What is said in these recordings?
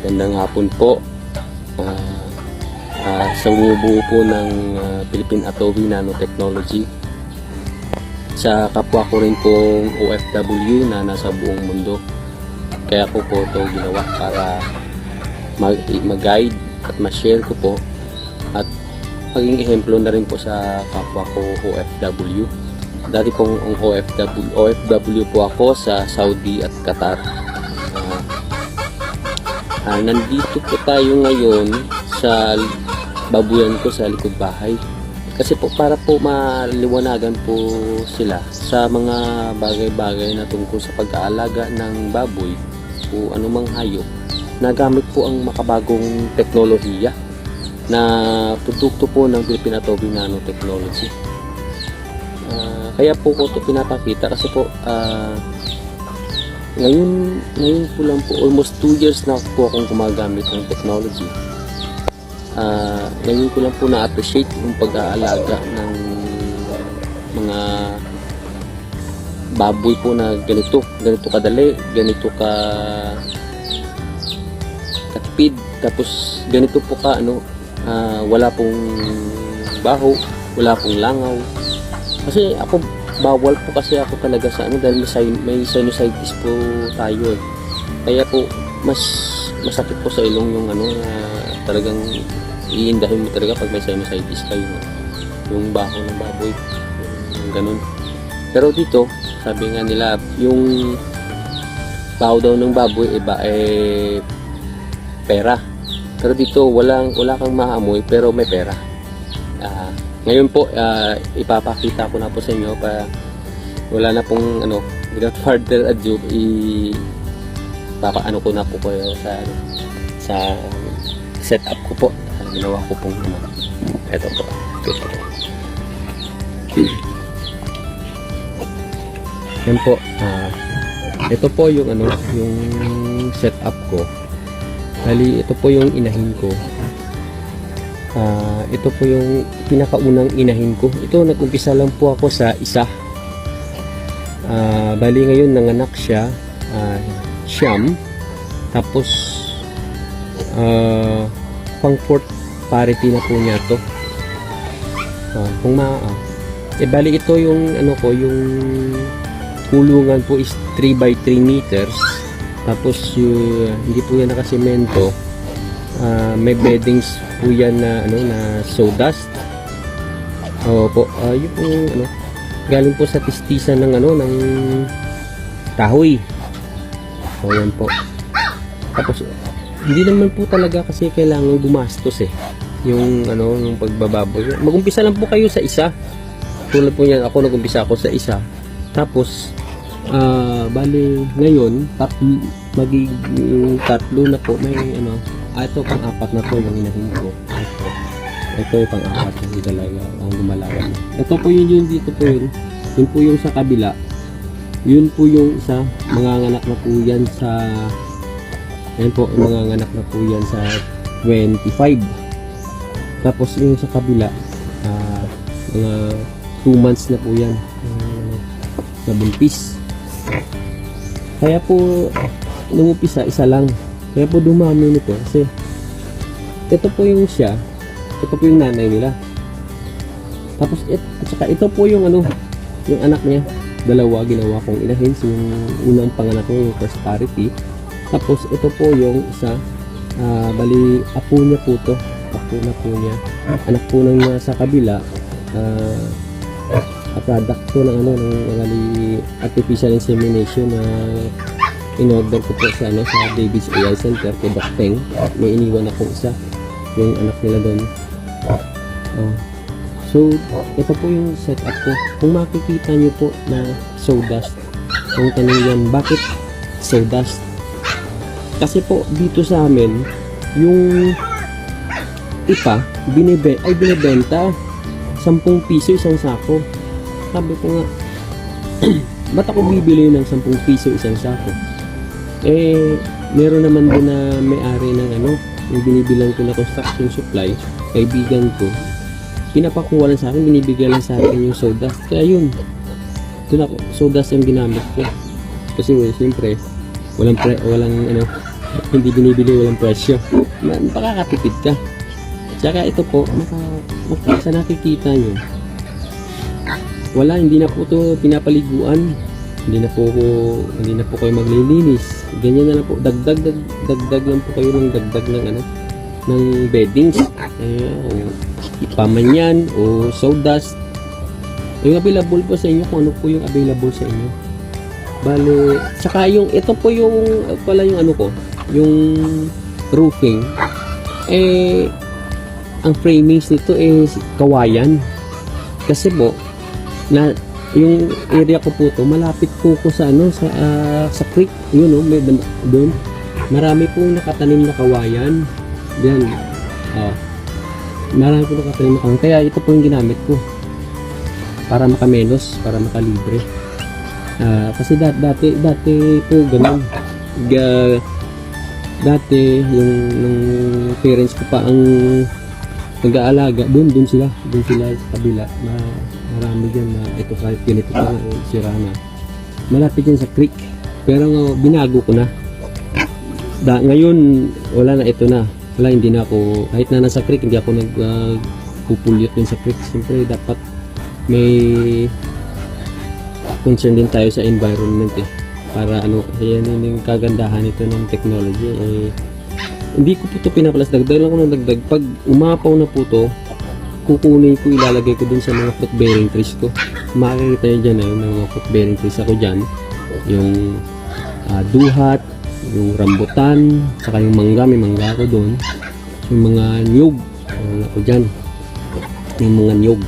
Magandang hapon po. Ah, ah, sa bumubuo po ng ah, Philippine Atomy Nanotechnology. Sa kapwa ko rin pong OFW na nasa buong mundo. Kaya ko po ito ginawa para mag- mag-guide at ma-share ko po at maging ehemplo na rin po sa kapwa ko OFW. Dati pong ang OFW, OFW po ako sa Saudi at Qatar. Ah, nandito po tayo ngayon sa babuyan ko sa likod bahay. Kasi po para po maliwanagan po sila sa mga bagay-bagay na tungkol sa pag-aalaga ng baboy o anumang hayop na gamit po ang makabagong teknolohiya na produkto po ng Philippine Atomy Nanotechnology. Ah, kaya po ko ito pinapakita kasi po ah, ngayon, ngayon po lang po, almost 2 years na po akong gumagamit ng technology. Ah, ngayon ko lang po na-appreciate yung pag-aalaga ng mga baboy po na ganito, ganito kadali, ganito ka katipid, tapos ganito po ka ano, ah, wala pong baho, wala pong langaw. Kasi ako bawal po kasi ako talaga sa ano dahil may, may sinusitis po tayo eh. Kaya po mas masakit po sa ilong yung ano na talagang iindahin mo talaga pag may sinusitis kayo. Yung baho ng baboy. Yung ganun. Pero dito, sabi nga nila, yung baho daw ng baboy iba eh pera. Pero dito walang wala kang maamoy pero may pera. Ah, ngayon po, ah, ipapakita ko na po sa inyo pa wala na pong ano, without further ado, i papa ano ko na po kayo sa ano, sa setup ko po. Ginawa ko pong ano. Ito po. Ito po. Yan po. ah, ito po yung ano, yung setup ko. Bali, ito po yung inahin ko. Ah, ito po yung pinakaunang inahin ko. Ito, nag-umpisa lang po ako sa isa. Ah, bali ngayon nanganak siya, ah, siyam. Tapos, ah, pang fourth parity na po niya to. Ah, kung ma ah. Eh, bali ito yung ano ko, yung kulungan po is 3 by 3 meters. Tapos yung, hindi po yan nakasemento. Ah, may beddings po yan na ano na sawdust. Opo, ah yun po ano galing po sa tistisan ng ano ng kahoy. So yan po. Tapos hindi naman po talaga kasi kailangan gumastos eh. Yung ano yung pagbababoy. Magumpisa lang po kayo sa isa. Tulad po niyan ako nagumpisa ako sa isa. Tapos ah bali ngayon tatlo magiging tatlo na po may ano ah, ito pang apat na to yung inahin ko. Ito. Ito yung pang apat na hindi talaga ang gumalawan ito po yun yun dito po yun. Yun po yung sa kabila. Yun po yung isa manganganak na po yan sa yan po manganganak na po yan sa 25 tapos yung sa kabila ah, mga 2 months na po yan. Ah, na buntis. Kaya po nung umpisa isa lang kaya po dumami nito kasi ito po yung siya ito po yung nanay nila. Tapos it, at saka ito po yung ano yung anak niya. Dalawa ginawa kong inahin. So, yung unang panganak niya yung first parity. Tapos ito po yung isa ah, bali apo niya po to. Apo na po niya. Anak po ng nasa kabila. A product to ng ano ng bali artificial insemination na in-order ko po sa ano sa David's AI Center kay Doc Teng. May iniwan ako isa yung anak nila doon. Oh. So, ito po yung setup ko. Kung makikita nyo po na sawdust, kung tanong yan, bakit sawdust? Kasi po, dito sa amin, yung ipa, binibe ay binibenta 10 piso isang sako. Sabi ko nga, ba't ako bibili ng 10 piso isang sako? Eh, meron naman din na may-ari ng ano, yung binibilang ko na construction supply, kaibigan ko, pinapakuha lang sa akin, binibigyan lang sa akin yung soda. Kaya yun, doon ako, soda yung ginamit ko. Kasi well, siyempre, walang, pre, walang ano, hindi binibili walang presyo. Ma- Makakatipid ka. Tsaka ito po, maka, maka, sa nakikita nyo, wala, hindi na po to pinapaliguan. Hindi na po ko, hindi na po kayo maglilinis. Ganyan na lang po, dagdag, dag, dagdag lang po kayo ng dagdag ng ano, ng beddings. Eh, o ipaman yan, o sawdust. Yung available po sa inyo, kung ano po yung available sa inyo. Bale, saka yung, ito po yung, pala yung ano ko, yung roofing. Eh, ang framings nito is kawayan. Kasi po, na yung area ko po to malapit po ko sa ano sa ah, sa creek. Yun oh may doon. Marami po nakatanim na kawayan. Diyan oh. Marami po nakatanim na kaya ito po yung ginamit ko. Para makamenos para makalibre. Ah, kasi dati dati dati po ganun. Ga, dati yung nung parents ko pa ang nag-aalaga doon doon sila doon sila sa kabila na marami dyan na ito kahit ganito pa na eh, sira na. Malapit yan sa creek. Pero binago ko na. Da, ngayon wala na ito na. Wala hindi na ako kahit na nasa creek hindi ako nag uh, pupulyot din sa creek. Siyempre dapat may concern din tayo sa environment eh. Para ano yan yun yung kagandahan nito ng technology eh. Hindi ko po ito pinapalas dagdag lang ko ng dagdag pag umapaw na po to kukunin ko ilalagay ko dun sa mga fruit bearing trees ko makikita nyo dyan eh, may mga fruit bearing trees ako dyan yung ah, duhat yung rambutan saka yung mangga may mangga ako dun yung mga niyog meron ako dyan yung mga niyog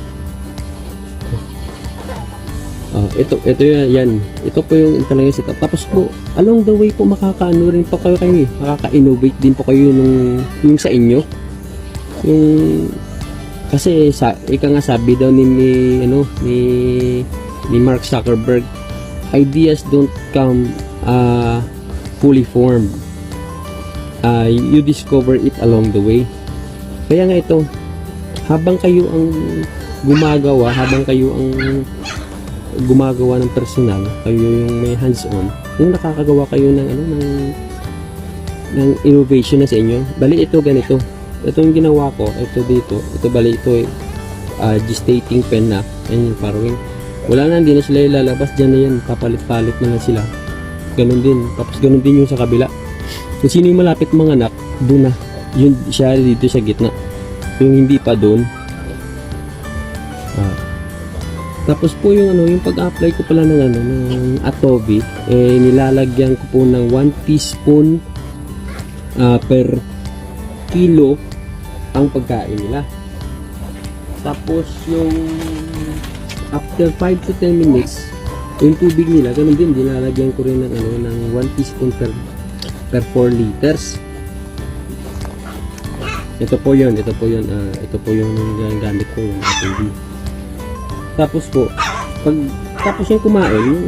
Ah, ito, ito yan, yan. Ito po yung talaga setup. Tapos po, along the way po, makakaano rin po kayo kayo. Makaka-innovate din po kayo nung, yung sa inyo. Yung, kasi sa, ika nga sabi daw ni, ni ano, ni, ni Mark Zuckerberg, ideas don't come uh, fully formed. Uh, you discover it along the way. Kaya nga ito, habang kayo ang gumagawa, habang kayo ang gumagawa ng personal, kayo yung may hands-on, yung nakakagawa kayo ng ano ng ng innovation na sa inyo. Bali ito ganito. Ito yung ginawa ko, ito dito. Ito bali ito uh, gestating pen na. Yan yung parang wala na, hindi na sila ilalabas. Diyan na yan, papalit-palit na lang sila. Ganun din. Tapos ganun din yung sa kabila. Kung sino yung malapit mga anak, doon na. Yun siya dito sa gitna. Yung hindi pa doon, ah, tapos po yung ano, yung pag-apply ko pala ng ano, ng Atobi, eh nilalagyan ko po ng 1 teaspoon ah, per kilo ang pagkain nila. Tapos yung after 5 to 10 minutes, yung tubig nila, ganun din, nilalagyan ko rin ng ano, ng 1 teaspoon per per 4 liters. Ito po yun, ito po yun, ah, ito po yung gamit ko, yung Atobi. Tapos po, pag tapos yung kumain, yung,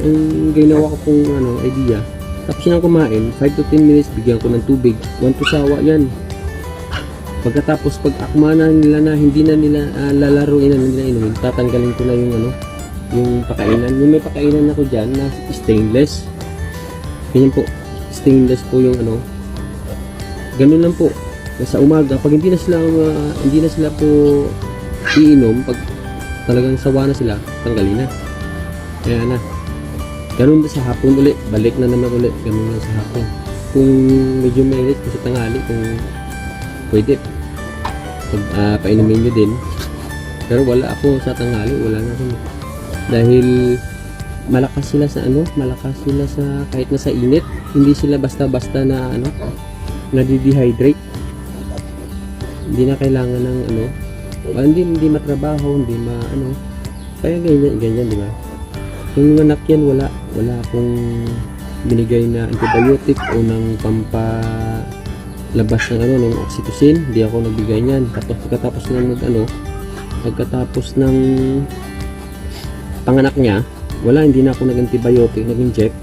ang ginawa ko pong ano, idea, tapos yung kumain, 5 to 10 minutes, bigyan ko ng tubig. 1 to sawa yan. Pagkatapos, pag akma na nila na hindi na nila ah, lalaruin na nila inumin, tatanggalin ko na yung ano, yung pakainan. Yung may pakainan ako dyan na stainless. Ganyan po, stainless po yung ano. Ganun lang po. Sa umaga, pag hindi na sila ah, hindi na sila po iinom pag talagang sawa na sila tanggalin na kaya na ganun sa hapon ulit balik na naman ulit ganun na sa hapon kung medyo mainit kasi tanghali kung pwede pag ah, painumin nyo din pero wala ako sa tanghali wala na rin dahil malakas sila sa ano malakas sila sa kahit na sa init hindi sila basta basta na ano nadi-dehydrate hindi na kailangan ng ano Ah, hindi hindi matrabaho, hindi ma ano. Kaya ganyan ganyan, di ba? Yung mga yan wala wala akong binigay na antibiotic o ng pampa labas ng ano ng oxytocin, hindi ako nagbigay niyan. Tapos pagkatapos ng nag ano, pagkatapos ng panganak niya, wala hindi na ako nag-antibiotic, nag-inject.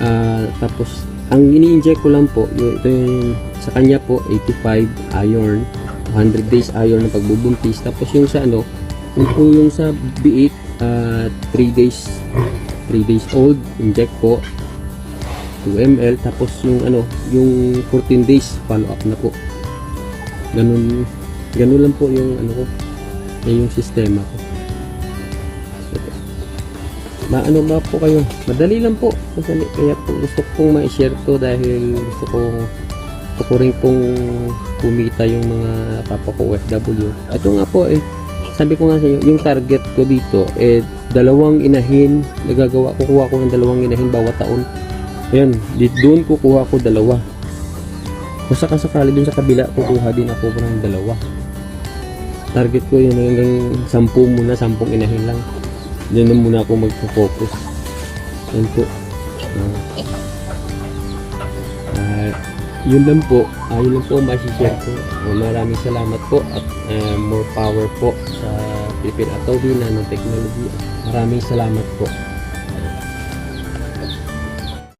Ah, tapos ang ini-inject ko lang po, ito yung sa kanya po 85 iron 100 days iron ng pagbubuntis tapos yung sa ano yung po yung sa B8 uh, 3 days 3 days old inject po 2 ml tapos yung ano yung 14 days follow up na po. Ganun ganun lang po yung ano ko eh, yung sistema ko. Maano ba po kayo madali lang po madali. Kaya po gusto ko pong ma-share to dahil gusto ko gusto ko rin pong kumita yung mga kapwa ko OFW ito nga po eh sabi ko nga sa inyo yung target ko dito eh dalawang inahin nagagawa kukuha ko ng dalawang inahin bawat taon ayan doon kukuha ko dalawa kung sakasakali dun sa kabila kukuha din ako ng dalawa target ko yun hanggang sampu muna sampung inahin lang Diyan na muna ako magpo-focus. Yan po. Ah, yun lang po. Ah, yun lang po ang masishare ko. Ah, maraming salamat po at ah, more power po sa Philippine Atomy Nanotechnology. Maraming salamat po.